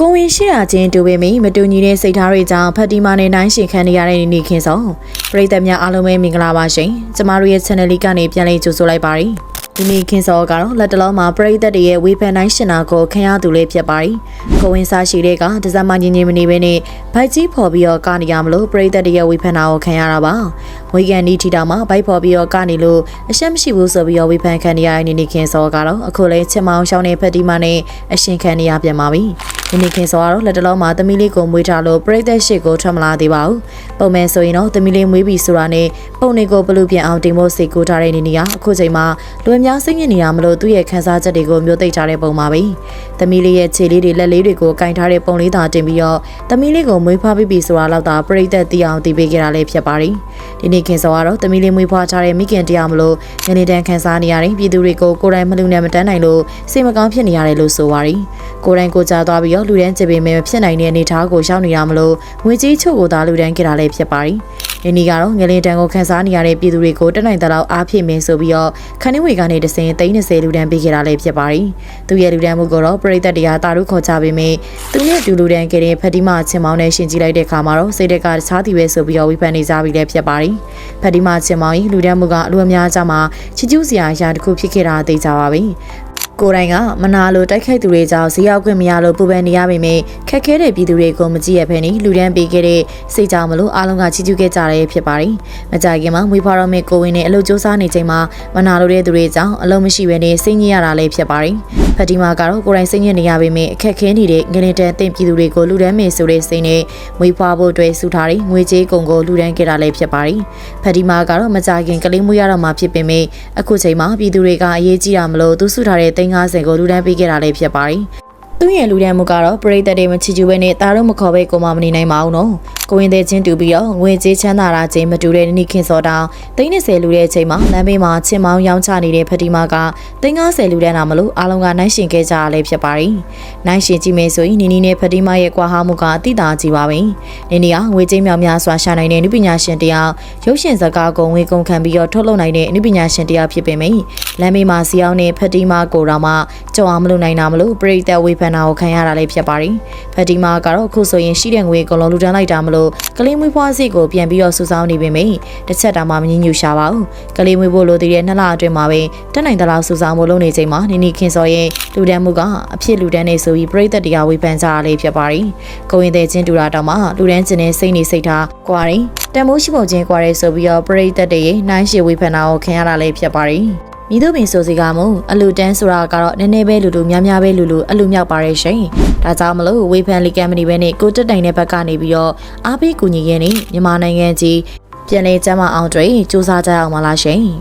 ကိုဝင်ရှိတာချင်းတူပေမိမတူညီတဲ့စိတ်ထားတွေကြောင့်ဖတ်တီမာနဲ့နိုင်ရှင်ခံနေရတဲ့နေခင်ဆောင်ပရိသတ်များအားလုံးပဲမင်္ဂလာပါရှင်ကျမတို့ရဲ့ channel လေးကနေပြန်လည်ကြိုဆိုလိုက်ပါရစေဒီနေ့ခင်စောကတော့လက်တလုံးမှာပရိသတ်တွေရဲ့ဝေဖန်နိုင်ရှင်နာကိုခံရသူလေးဖြစ်ပါတယ်။ကိုဝင်စားရှိတဲ့ကဒီဇင်ဘာညင်ညင်မနေဘဲနဲ့ဘိုက်ကြီးဖော်ပြီးတော့ကနေရမလို့ပရိသတ်တွေရဲ့ဝေဖန်တာကိုခံရတာပါ။ဝေကန်ဒီထီတာမှာဘိုက်ဖော်ပြီးတော့ကနေလို့အရှက်မရှိဘူးဆိုပြီးတော့ဝေဖန်ခံနေရတဲ့နေနေခင်စောကတော့အခုလဲချစ်မောင်ရှောင်းတဲ့ဖက်တီမာနဲ့အရှင်ခံနေရပြန်ပါပြီ။ ဒီနေ့ခင်စောကတော့လက်တလုံးမှာသမီးလေးကိုမွေးထားလို့ပရိသတ်ရှိကိုထွက်မလာသေးပါဘူး။ပုံမှန်ဆိုရင်တော့သမီးလေးမွေးပြီဆိုတာနဲ့ပုံတွေကိုဘလို့ပြန်အောင်တင်ဖို့စိတ်ကူးထားတဲ့နေနေကအခုချိန်မှာလွယ်များစိတ်ညစ်နေရမလို့သူ့ရဲ့ခန်းစားချက်တွေကိုမျိုးသိပ်ထားတဲ့ပုံပါပဲ။သမီးလေးရဲ့ခြေလေးတွေလက်လေးတွေကိုကင်ထားတဲ့ပုံလေးသာတင်ပြီးတော့သမီးလေးကိုမွေးဖွားပြီးပြီဆိုတာလောက်သာပရိသတ်သိအောင်သိပေးခဲ့တာလည်းဖြစ်ပါတယ်။ဒီနေ့ခင်စောကတော့သမီးလေးမွေးဖွားထားတဲ့မိခင်တရားမလို့ညနေတန်းခန်းစားနေရတဲ့ပြည်သူတွေကိုကိုယ်တိုင်မလူနဲ့မတန်းနိုင်လို့စိတ်မကောင်းဖြစ်နေရတယ်လို့ဆိုပါတယ်။ကိုယ်တိုင်ကိုကြားသွားပြီးတော့လူတန်းချပေမဲ့မဖြစ်နိုင်တဲ့အနေအထားကိုရှောင်နေတာမလို့ငွေကြီးချုပ်ကိုသာလူတန်းခဲ့တာလည်းဖြစ်ပါတယ်။ဒီနေ့ကတော့ငလင်တန်ကိုခန်းစားနေရတဲ့ပြည်သူတွေကိုတက်နိုင်တဲ့လောက်အားဖြည့်မင်းဆိုပြီးတော့ခန်းနှင်းဝေကနေတစင်30လူတန်းပေးခဲ့တာလည်းဖြစ်ပါတယ်။သူရဲ့လူတန်းမှုကိုတော့ပရိသတ်တရားတာရုခေါ်ချပေမဲ့သူနဲ့အတူလူတန်းခဲ့တဲ့ဖက်တီမာချင်းမောင်းနဲ့ရှင်ကြည့်လိုက်တဲ့အခါမှာတော့စိတ်တက်ကတခြားသူပဲဆိုပြီးတော့ဝိဖန်နေကြပြီလည်းဖြစ်ပါတယ်။ဖက်တီမာချင်းမောင်းရဲ့လူတန်းမှုကအလူအများကြမှာချစ်ကျူးစရာအရာတစ်ခုဖြစ်ခဲ့တာသိကြပါပြီ။ ကိုယ်တိုင်ကမနာလိုတိုက်ခိုက်သူတွေကြောင့်ဈေးရောက်ခွင့်မရလို့ပူပန်နေရပေမယ့်ခက်ခဲတဲ့ပြည်သူတွေကိုမကြည့်ရဖဲနေလူဒန်းပေးခဲ့တဲ့စိတ်ကြောင့်မလို့အားလုံးကချီးကျူးခဲ့ကြရဖြစ်ပါတယ်။မကြခင်မှာမွေးဖွားတော်မဲ့ကိုဝင်းနဲ့အလုပ်စူးစမ်းနေချိန်မှာမနာလိုတဲ့သူတွေကြောင့်အလုပ်မရှိဘဲနေစိတ်ညစ်ရတာလည်းဖြစ်ပါတယ်။ဖတီမာကတော့ကိုယ်တိုင်စိတ်ညစ်နေရပေမယ့်အခက်ခဲနေတဲ့ငလင်တန်တင်ပြည်သူတွေကိုလူဒန်းမေဆိုတဲ့စိတ်နဲ့မွေးဖွားဖို့အတွက်စူထားတဲ့ငွေကြေးကုန်ကိုလူဒန်းခဲ့တာလည်းဖြစ်ပါတယ်။ဖတီမာကတော့မကြခင်ကလေးမွေးရတော့မှဖြစ်ပေမယ့်အခုချိန်မှာပြည်သူတွေကအရေးကြီးတာမလို့သူစုထားတဲ့350ကိုလူဒန်းပေးခဲ့တာလည်းဖြစ်ပါတယ်။ သူ့ရဲ့လူဒန်းမှုကတော့ပရိသတ်တွေမချီကျူပဲနဲ့တာတော့မခေါ်ပဲကိုမမနေနိုင်ပါဘူးနော်။ကိုရင်တဲ့ချင်းတူပြီးတော့ငွေကြေးချမ်းသာတာချင်းမတူတဲ့နိခင်စောတောင်30လူတဲ့အချိန်မှာလမ်းဘေးမှာချင်းမောင်းရောင်းချနေတဲ့ဖတီမာက30လူတဲ့နာမလို့အားလုံးကနိုင်ရှင်ခဲ့ကြရလဲဖြစ်ပါတယ်။နိုင်ရှင်ကြည့်မယ်ဆိုရင်နီနီနဲ့ဖတီမာရဲ့ကွာဟမှုကအတိတာကြီးပါပဲ။နီနီကငွေကြေးမြောင်များစွာရှာနိုင်တဲ့နုပညာရှင်တယောက်ရုပ်ရှင်ဇာတ်ကားကိုငွေကုန်ခံပြီးတော့ထုတ်လုပ်နိုင်တဲ့နုပညာရှင်တယောက်ဖြစ်ပေမယ့်လမ်းဘေးမှာစီအောင်နဲ့ဖတီမာကိုတော်မှကြော်အောင်မလုပ်နိုင်တာမလို့ပရိသတ်ဝေဖန်တာကိုခံရတာလည်းဖြစ်ပါတယ်။ဖတီမာကတော့အခုဆိုရင်ရှိတဲ့ငွေအကုန်လုံးလူတန်းလိုက်တာမလို့ကလေးမွေးဖွားစိတ်ကိုပြန်ပြီးတော့စူဆောင်းနေပေမယ့်တစ်ချက်တောင်မှမငြင်းညူရှာပါဘူးကလေးမွေးဖို့လိုသေးတဲ့နှစ်လအတွင်းမှာပဲတက်နိုင်သလားစူဆောင်းဖို့လုပ်နေချိန်မှာနီနီခင်စော်ရဲ့လူဒန်းမှုကအဖြစ်လူဒန်းနေဆိုပြီးပြိသက်တရားဝေဖန်ကြရလေးဖြစ်ပါတယ်ကိုရင်တဲ့ချင်းတူတာတောင်မှလူဒန်းကျင်တဲ့စိတ်နေစိတ်ထားကွာရင်တန်မိုးရှိပုံချင်းကွာရဲဆိုပြီးတော့ပြိသက်တွေရဲ့နိုင်ရှိဝေဖန်တာကိုခင်ရတာလေးဖြစ်ပါတယ် မိတို့ပင်ဆိုစီကမုံအလူတန်းဆိုတာကတော့နည်းနည်းပဲလူလူများများပဲလူလူအလူမြောက်ပါရဲ့ရှင်။ဒါကြောင့်မလို့ဝေဖန်လီကမ်ပဏီပဲနဲ့ကိုတက်တိုင်တဲ့ဘက်ကနေပြီးတော့အားပေးကူညီရင်းနဲ့မြန်မာနိုင်ငံကြီးပြည်내ကျန်းမအောင်တွေစူးစမ်းကြအောင်မလားရှင်။